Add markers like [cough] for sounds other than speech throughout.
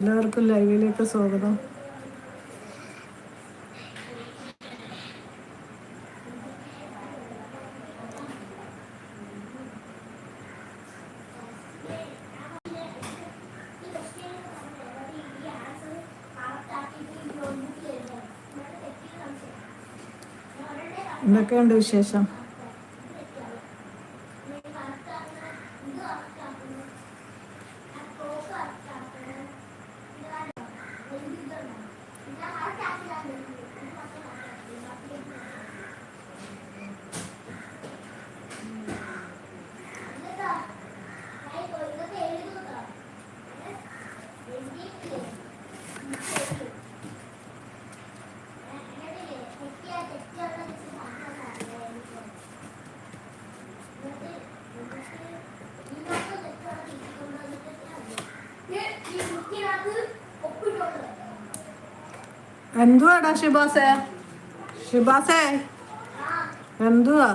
എല്ലാവർക്കും ലൈവിലേക്ക് സ്വാഗതം. എന്തൊക്കെയുണ്ട് വിശേഷം? 你好，小仙。എന്തുവാടാ ഷിബാസേ? ഷിബാസേ എന്തുവാ?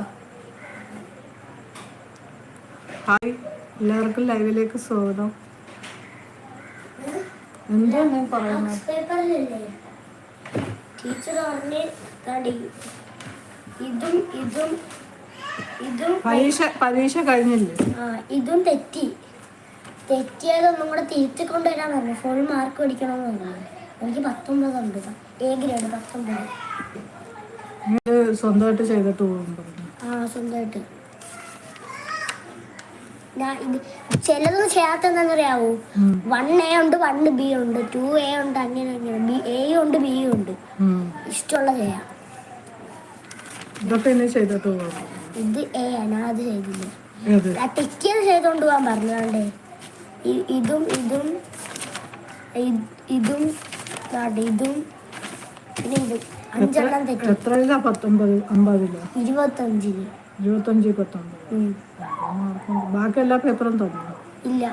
ഹായ് എല്ലാവർക്കും ലൈവിലേക്ക് സ്വാഗതം. എന്തുവാ ഞാൻ പറയുന്നത് ടീച്ചർ പറഞ്ഞ് ഇതും ഇതും ഇതും പരീക്ഷ പരീക്ഷ കഴിഞ്ഞില്ലേ? ഇതും തെറ്റി. തെറ്റിയതൊന്നും കൂടെ തിരിച്ചു കൊണ്ടുവരാൻ പറഞ്ഞു. ഫുൾ മാർക്ക് മേടിക്കണമെന്ന് പറഞ്ഞു. എനിക്ക് പത്തൊമ്പത് ഉണ്ട്. എ ഗ്രേഡ് പത്തൊമ്പത് സ്വന്തമായിട്ട് ചെയ്തിട്ട് പോകും ആ സ്വന്തമായിട്ട്. ഞാൻ ഇത് ചിലതൊന്നും. വൺ എ ഉണ്ട് വൺ ബി ഉണ്ട് ടു എ ഉണ്ട് അങ്ങനെ അങ്ങനെ. ബി എയും ഉണ്ട് ബിയും ഉണ്ട്. ഇഷ്ടമുള്ള ചെയ്യാം. ഇത് എ ആണ് അത് ചെയ്തില്ല. തെറ്റിയത് ചെയ്തോണ്ട് പോകാൻ പറഞ്ഞാണ്ടേ. ഇതും ഇതും ഇതും ഇതും പിന്നെ ഇതും അഞ്ചെണ്ണം തെറ്റി. എത്രയിലാ പത്തൊമ്പത് അമ്പതിലോ ഇരുപത്തഞ്ചിന്. ഇരുപത്തഞ്ച് പത്തൊമ്പത്. ഉം. മാർക്കുണ്ട്. ബാക്കി എല്ലാ പേപ്പറും തന്നു? ഇല്ല.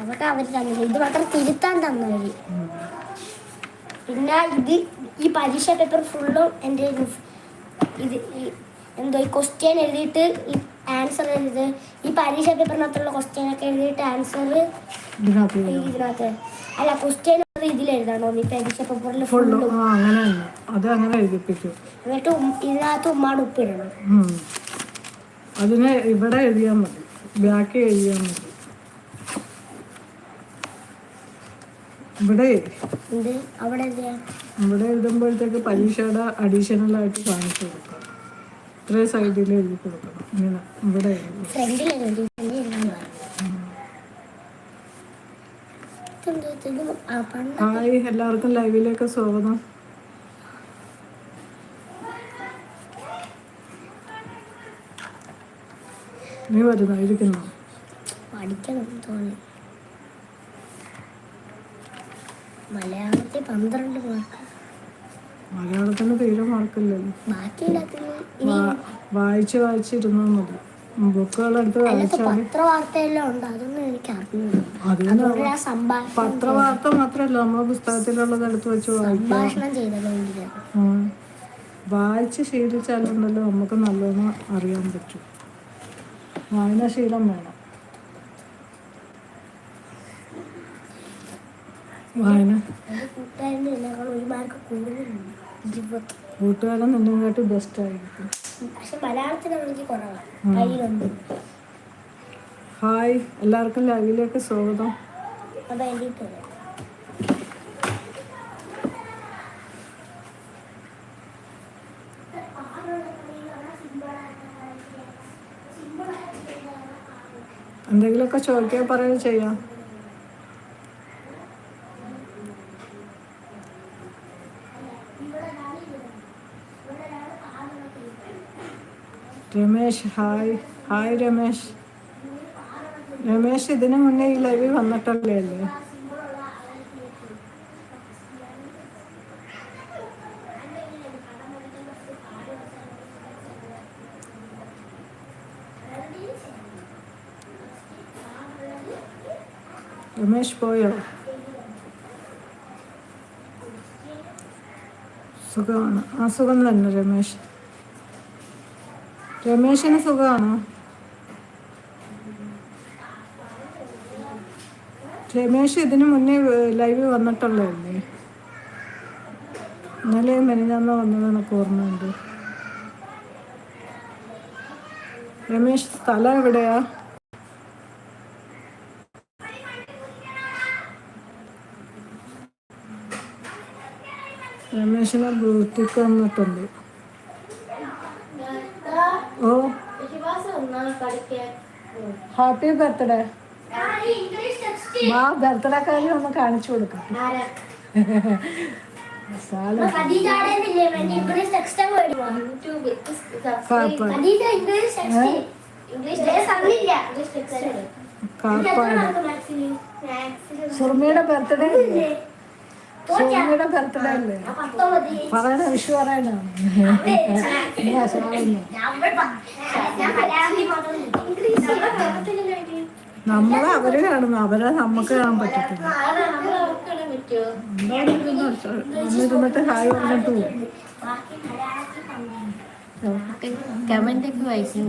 അതൊക്കെ അവർ തന്നില്ല? ഇത് മാത്രം തിരുത്താൻ തന്നവര്. പിന്നെ ഇത് ഈ പരീക്ഷ പേപ്പർ ഫുള്ളും എന്റെ ഇത് എന്തോ ഈ ക്വസ്റ്റ്യൻ എഴുതിയിട്ട് ഈ ആൻസർ എഴുതി ഈ പരീക്ഷ പേപ്പറിനകത്തുള്ള ക്വസ്റ്റ്യൻ ഒക്കെ എഴുതിയിട്ട് ആൻസർ ഇതിനകത്ത് അല്ല ക്വസ്റ്റ്യൻ ഇതിൽ എഴുതണോ നീ പരീക്ഷ പേപ്പറിൽ ഫുള്ള് ആ അങ്ങനെ തന്നെ. അത് അങ്ങനെ എഴുതിപ്പിക്കും എന്നിട്ട് ഉം- ഇതിനകത്ത് ഉമ്മാട് ഉപ്പിടണം ഉം. അതിന് ഇവിടെ എഴുതിയാൽ മതി. ബാക്കി എഴുതിയാൽ മതി. ഇവിടെ അവിടെ ഇവിടെ എഴുതുമ്പോഴത്തേക്ക് പരീക്ഷയുടെ അഡീഷണൽ ആയിട്ട് കാണിച്ചു കൊടുക്കണം ഇത്രയും സൈഡിൽ എഴുതി കൊടുക്കണം. ഇങ്ങനെ ഇവിടെ എഴുതി ഫ്രണ്ടിൽ എഴുതി ഫ്രണ്ടിൽ എഴുതാൻ പറഞ്ഞു ഇതെന്തോ ഇത് ആ പണ്ട് ഹായ് എല്ലാവർക്കും ലൈവിലേക്ക് സ്വാഗതം. നീ വരുന്നായിരിക്കുന്നു ഇരിക്കുന്നോ പഠിക്കണം തോന്നി. മലയാളത്തിൽ പന്ത്രണ്ട് മാർക്ക് മലയാളത്തിന് തീരെ മാർക്കില്ലല്ലോ വായിച്ച് വായിച്ചിരുന്നു മതി. പത്രവാർത്ത മാത്രല്ല നമ്മളെ പുസ്തകത്തിലുള്ളത് എടുത്ത് വെച്ച് വായിക്കാം. വായിച്ച് ശീലിച്ചാലുണ്ടല്ലോ നമുക്ക് നല്ലോണം അറിയാൻ പറ്റും. വായനാശീലം വേണം. വായന. കൂട്ടുകാരന്റെ കൂടുതലുണ്ട്. ഇരുപത് കൂട്ടുകാരൻ നിന്നെക്കാട്ടി ബെസ്റ്റ് ആയിരിക്കും. പക്ഷെ എനിക്ക് കുറവാണ് കയ്യിലുണ്ട് ഹായ് എല്ലാവർക്കും ലൈവിലേക്ക് സ്വാഗതം. അത് എഴുതിയിട്ടുണ്ട് എന്തെങ്കിലുമൊക്കെ ചോദിക്കുക പറയുക ചെയ്യാം. രമേശ്. ഹായ്. ഹായ് രമേശ്. രമേശ് ഇതിനു മുന്നേ ഈ ലൈവിൽ വന്നിട്ടല്ലേ അല്ലേ? രമേശ് പോയോ? സുഖമാണ്. ആ സുഖം തന്നെ രമേശ്. രമേശിന് സുഖമാണോ? രമേശ് ഇതിനു മുന്നേ ലൈവ് വന്നിട്ടുള്ളതല്ലേ? ഇന്നലെ മെനിഞ്ഞാന്ന് വന്നത് എനിക്ക് ഓർമ്മയുണ്ട്. രമേശ് സ്ഥലം എവിടെയാ? രമേശിനെ ബ്ലൂടൂത്ത് വന്നിട്ടുണ്ട്. ഹാപ്പി ബർത്ത്ഡേ മാ ബർത്ത്ഡേ കാര്യം ഒന്ന് കാണിച്ചു കൊടുക്കാം. സുർമിയുടെ ബർത്ത്ഡേ അല്ലേ സുർമിയുടെ ബർത്ത്ഡേ അല്ലേ പറയണ വിഷു പറയണ? [laughs] [laughs] നമ്മളെ അവർ കാണുന്നു. അവരെ നമുക്ക് കാണാൻ പറ്റത്തില്ല. വന്നിരുന്നിട്ട് ഹായ് പറഞ്ഞിട്ട് പോകും വായിക്കാൻ.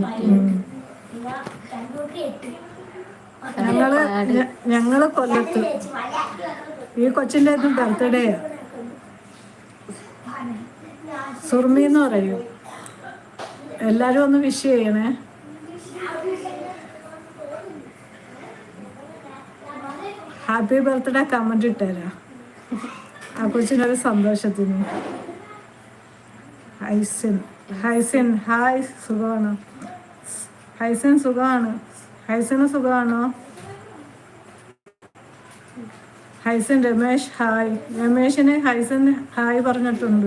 ഞങ്ങൾ ഞങ്ങൾ കൊല്ലത്ത് ഈ കൊച്ചിന്റെ ബർത്ത്ഡേ സുർമി എന്ന് പറയൂ. എല്ലാരും ഒന്ന് വിഷ് ചെയ്യണേ. ഹാപ്പി ബർത്ത്ഡേ കമന്റ് ഇട്ടേരാ. ആ കൊച്ചിനൊരു സന്തോഷത്തിന്. ഹൈസിൻ. ഹൈസിൻ. ഹായ് സുഖമാണ്? ഹൈസിൻ സുഖമാണ്. ഹൈസിന് സുഖമാണോ? ഹൈസിൻ രമേശ് ഹായ്. രമേശിന് ഹൈസൻ ഹായ് പറഞ്ഞിട്ടുണ്ട്.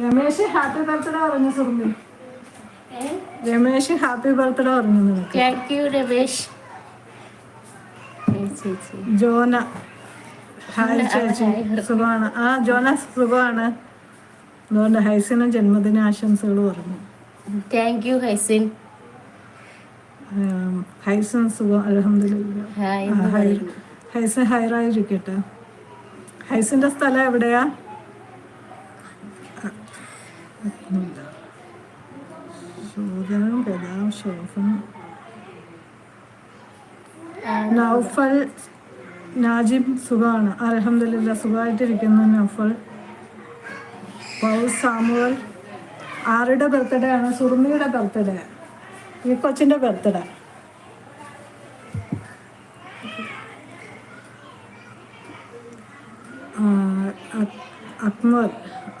രമേശ് ഹാപ്പി ബർത്ത്ഡേ പറഞ്ഞു സുർമി രമേശ് ഹാപ്പി ബർത്ത്ഡേ പറഞ്ഞു thank you Ramesh. Jona. Hi ചേച്ചി. സുഖമാണ്. ആ ജോന സുഖമാണ്. അതുകൊണ്ട് ഹൈസിന് ജന്മദിന ആശംസകൾ പറഞ്ഞു. Thank U ഹൈസിൻ. ഹൈസൻ സുഖം അലഹമില്ല ഹൈസൻ ഹൈറായിരിക്കട്ടെ. ഹൈസിന്റെ സ്ഥലം എവിടെയാ? ശോധനം ഗതാം ശോഭനം നൗഫൽ നാജിം സുഖമാണ് അലഹമില്ല സുഖമായിട്ടിരിക്കുന്നു നൗഫൽ. Paul Samuel. ആരുടെ ബർത്ത്ഡേ ആണ്? സുറുമിയുടെ ബർത്ത്ഡേ. ഈ കൊച്ചിന്റെ ബർത്ത്ഡേ അക്മൽ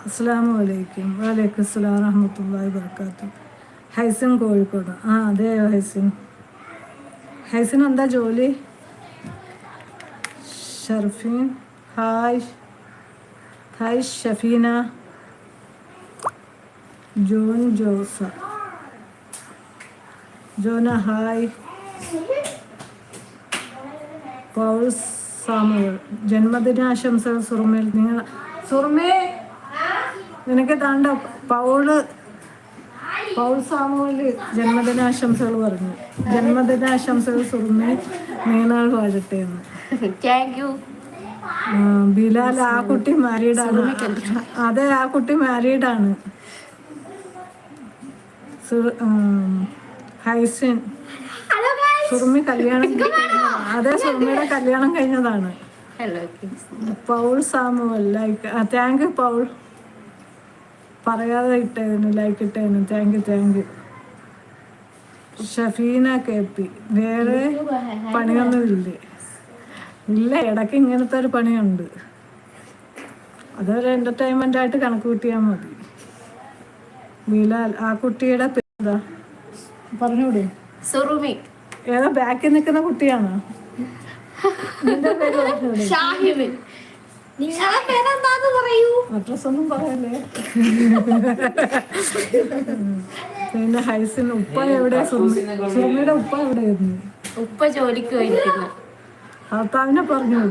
അസ്സാം വലൈക്കും വലൈക്കും അസ്സാം റഹമത്തല്ലാഹി വർക്കാത്തു ഹൈസിൻ കോഴിക്കോട്. ആ അതെ ഹൈസിൻ. ഹൈസിൻ എന്താ ജോലി? Sharfeen. Hi. Hi Shafeena. John Jose Jona hi Paul Samuel ജന്മദിനാശംസകൾ സുറുമേൽ. നിങ്ങൾ സുറുമേ നിനക്ക് താണ്ട പൗൾ പൗൾ സാമുവൽ ജന്മദിനാശംസകൾ പറഞ്ഞു. ജന്മദിനാശംസകൾ സുറുമേ നീനാൾ വാഴട്ടെ എന്ന്. താങ്ക് യു ബിലാൽ ആ കുട്ടി മാരീഡാണ് അതെ ആ കുട്ടി മാരീഡാണ് ഹൈസിൻ. സുറുമി കല്യാണം അതെ സുറുമിയുടെ കല്യാണം കഴിഞ്ഞതാണ്. Paul Samuel like thank you Paul. പറയാതെ ഇട്ടേനു like ഇട്ടേനു thank you thank you Shafeena K P. വേറെ പണിയൊന്നുമില്ലേ. ഇല്ല ഇടയ്ക്ക് ഇങ്ങനത്തെ ഒരു പണിയുണ്ട്. അതൊരു എന്റർടൈൻമെന്റ് ആയിട്ട് കണക്ക് കൂട്ടിയാൽ മതി. ബിലാൽ ആ കുട്ടിയുടെ പേരെന്താ? പറഞ്ഞൂടെ. സുറുമി ഏതാ ബാക്കിൽ നിൽക്കുന്ന കുട്ടിയാണോ? [laughs] ഷാഹിബിൻ നിങ്ങളെ പേരെന്താന്ന് പറയൂ? അഡ്രസ് ഒന്നും പറയല്ലേ? പിന്നെ ഹൈസിൻ ഉപ്പ എവിടെ? സുമി സുമിയുടെ ഉപ്പ എവിടെയായിരുന്നു? ഉപ്പ ജോലിക്ക് പോയിരിക്കുന്നു. ഭർത്താവിനെ പറഞ്ഞു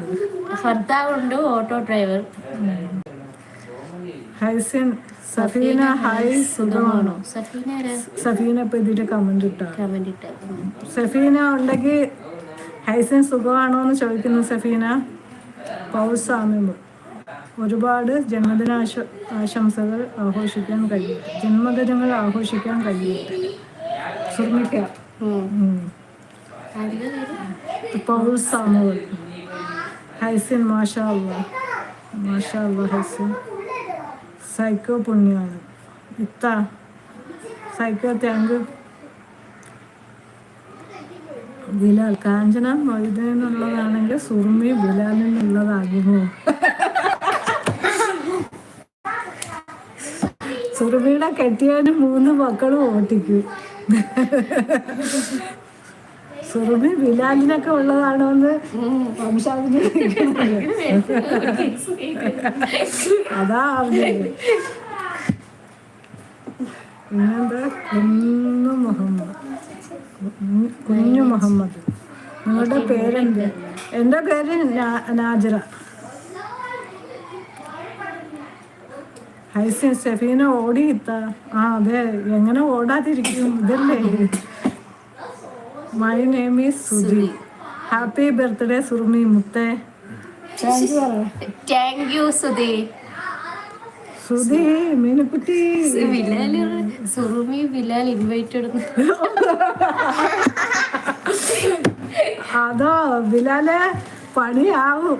ഭർത്താവുണ്ട് auto driver. Haisin Safeena hi സുഖമാണോ? സഫീന ഇപ്പൊ ഇതിന്റെ കമന്റ് ഇട്ടാ. കമന്റ് ഇട്ട. സഫീന ഉണ്ടെങ്കിൽ ഹൈസിൻ സുഖമാണോ എന്ന് ചോദിക്കുന്നു സഫീന. പൗസാമ്യം ഒരുപാട് ജന്മദിനാശ ആശംസകൾ ആഘോഷിക്കാൻ കഴിയട്ടെ ജന്മദിനങ്ങൾ ആഘോഷിക്കാൻ കഴിയട്ടെ സുർമിക്ക. ഹൈസിൻ മാഷാ മാഷാ ഹൈസിൻ. സൈക്കോ പുണ്യമാണ് ഇത്ത. Psycho thank Bilal. കാഞ്ചന മൊയ്തീനുള്ളതാണെങ്കിൽ സുറുമി ബിലാലിനുള്ളതാകുമോ സുറുമിയുടെ കെട്ടിയവന് മൂന്ന് മക്കളും ഓട്ടിക്കും. സുറുമി ബിലാലിനൊക്കെ ഉള്ളതാണോ എന്ന് വംശാദിന് അതാ പിന്നെന്താ കുഞ്ഞു മുഹമ്മദ്. കുഞ്ഞ് മുഹമ്മദ്. നിങ്ങളുടെ പേരെന്ത്? എന്റെ പേര് നാജറ. ഹൈസിൻ സെഫീന ഓടിയിത്ത. ആ അതെ. എങ്ങനെ ഓടാതിരിക്കും? ഇതല്ലേ? My name is Sudhi happy birthday Surumi മുത്തേ thank you Sudhi Sudhi Meenakutty Bilal Surumi Bilal invited അതോ ബിലാലെ പണിയാവും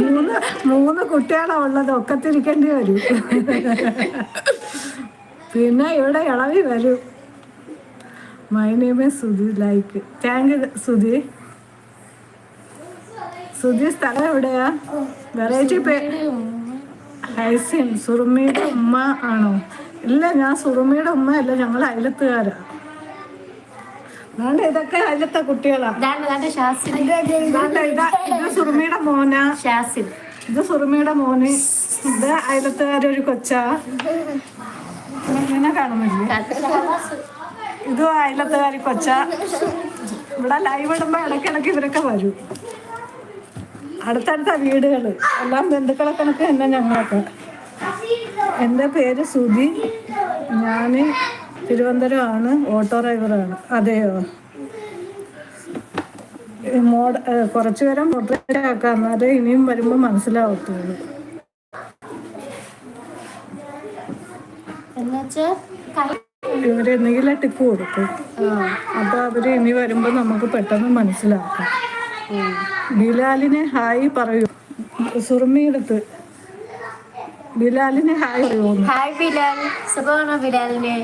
മൂന്ന് മൂന്ന് കുട്ടികളാ ഉള്ളത് ഒക്കെ തിരിക്കേണ്ടി വരും. പിന്നെ ഇവിടെ ഇളവി വരും. My നെയിമേ Sudhi like thank you Sudhi Sudhi സ്ഥലം എവിടെയാ? വെറൈറ്റി പേ ഹൈസിൻ സുറുമിയുടെ ഉമ്മ ആണോ? ഇല്ല ഞാൻ സുറുമിയുടെ ഉമ്മ അല്ല ഞങ്ങൾ അയലത്തുകാരാ. ഇതൊക്കെ അയലത്തെ കുട്ടികളാ. ദാണ്ട ദാണ്ട ഷാസിൻ ഇത് സുറുമിയുടെ മോന. ഷാസിൻ ഇത് സുറുമിയുടെ മോന്. ഇത് അയലത്തുകാരൊരു കൊച്ചാ. ഇങ്ങനെ കാണുന്നില്ലേ? ഇത് അയലത്തുകാരി കൊച്ച. ഇവിടെ ലൈവ് ഇടുമ്പോ ഇടയ്ക്കിടയ്ക്ക് ഇവരൊക്കെ വരും. അടുത്തടുത്ത വീടുകൾ എല്ലാം ബന്ധുക്കളെ കണക്ക് തന്നെ ഞങ്ങളൊക്കെ. എന്റെ പേര് സുധി. ഞാൻ തിരുവനന്തപുരമാണ്. ഓട്ടോ ഡ്രൈവറാണ്. അതെയോ? മോഡ കുറച്ചു പേരെ മോട്ടറേറ്റ് ആക്കാം. എന്നാലേ ഇനിയും വരുമ്പോൾ മനസ്സിലാവത്തുള്ളൂ. എന്നുവെച്ചാൽ ഇവർ എന്തെങ്കിലും ടിപ്പ് കൊടുക്കും അപ്പൊ അവർ ഇനി വരുമ്പോ നമുക്ക് പെട്ടെന്ന് മനസ്സിലാക്കാം. ബിലാലിനെ ഹായ് പറയൂ. സുറുമിയെടുത്ത് ബിലാലിനെ ഹായ് പറയൂ ഹായ് ബിലാൽ. സുഖമാണോ ബിലാലിന്?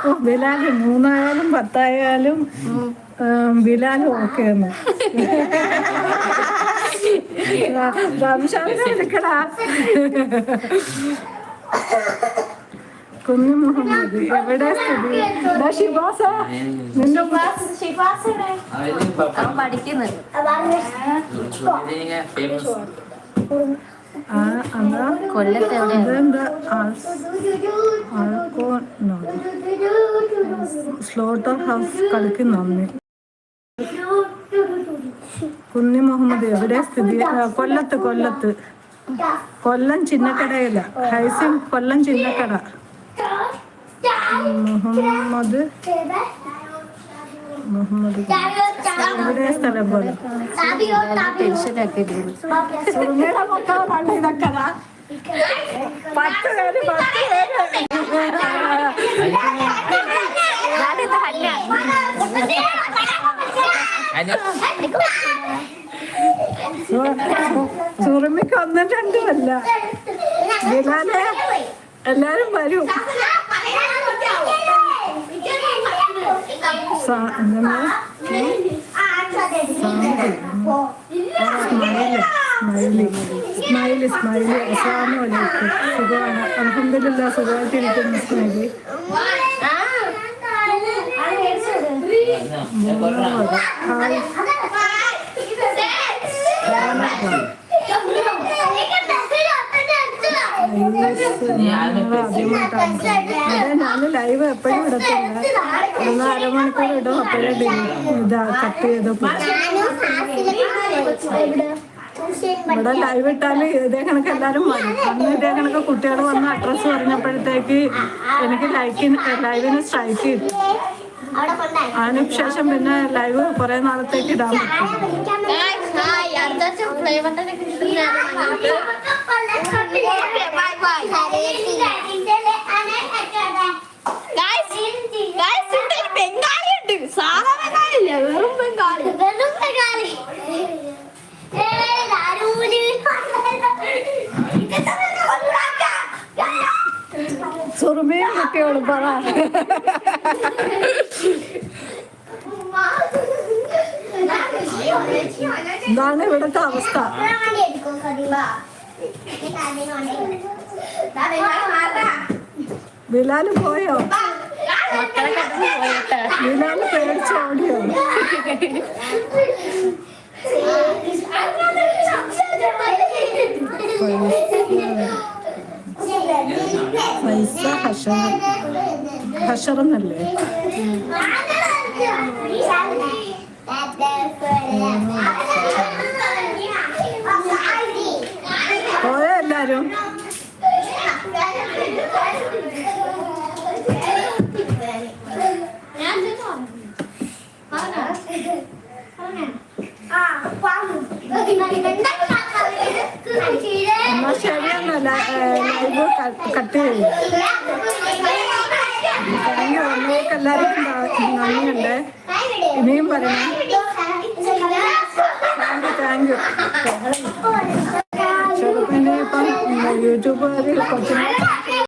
ഓ ബിലാൽ മൂന്നായാലും പത്തായാലും ബിലാൽ ഓക്കെയെന്ന് [laughs] എടുക്കടാ. [laughs] കുഞ്ഞു മുഹമ്മദ് എവിടെ സ്ഥിതി? ഷിബാസ. നിന്റെ കൊല്ലത്ത് സ്ലോട്ടർ ഹൗസ് കളിക്കുന്നു കുഞ്ഞി മുഹമ്മദ് എവിടെ സ്ഥിതി? കൊല്ലത്ത് കൊല്ലത്ത്. കൊല്ലം ചിന്നക്കടയില. ഹൈസിൻ കൊല്ലം ചിന്നക്കട. മുഹമ്മദ് മുഹമ്മദ് എവിടെ സ്ഥലം പോലെ. പത്ത് ഒന്നും രണ്ടുമല്ല. എല്ലാരും വരും. സ- എന്താണ്? സ്മൈലി സ്മൈലി സ്മൈലി സ്മൈലി അസ്സാമു അലൈക്കും സുഖമാണ് അലഹമില്ല സുഖമായിട്ടിരിക്കുന്നു സ്മൈലി മൂന്നാമത് ഹായ് ഞാൻ ലൈവ് എപ്പോഴും ഇടത്തില്ല. ഒന്ന് അരമണിക്കൂർ ഇടും അപ്പോഴേ ഇതാ കട്ട് ചെയ്ത് ഇവിടെ ലൈവ് ഇട്ടാൽ ഇതേ കണക്ക് എല്ലാരും അന്ന് ഇതേ കണക്ക് കുട്ടികൾ വന്ന് അഡ്രസ്സ് പറഞ്ഞപ്പോഴത്തേക്ക് എനിക്ക് ലൈക്കിന് ലൈവിന് സ്ട്രൈക്ക് കിട്ടി. അതിനുശേഷം പിന്നെ ലൈവ് കുറെ നാളത്തേക്ക് ഇടാൻ പറ്റും ബംഗാളി സാധാ ബംഗാളില്ല വെറും ബംഗാളി വെറും ബംഗാളി. ഏയ് ദാരൂന്. ഇതൊക്കെ വെറും കൊണ്ടുവാക്ക. കുട്ടികളും പറ. ഇതാണ് ഇവിടുത്തെ അവസ്ഥ. ബിലാൽ പോയോ? ബിലാൽ പേടിച്ച് ഓടിയോ? പൈസ ഹഷർ എന്നല്ലേ പോയോ എല്ലാരും? എന്നാ ലൈവ് കട്ട് ചെയ്യും താങ്ക് യു നിങ്ങൾക്ക് എല്ലാവർക്കും നന്ദിയുണ്ട്. ഇനിയും പറയണം. Thank you thank you. ചെറുപ്പം ഇനിയിപ്പം യൂട്യൂബുകാർ കൊച്ചിനെ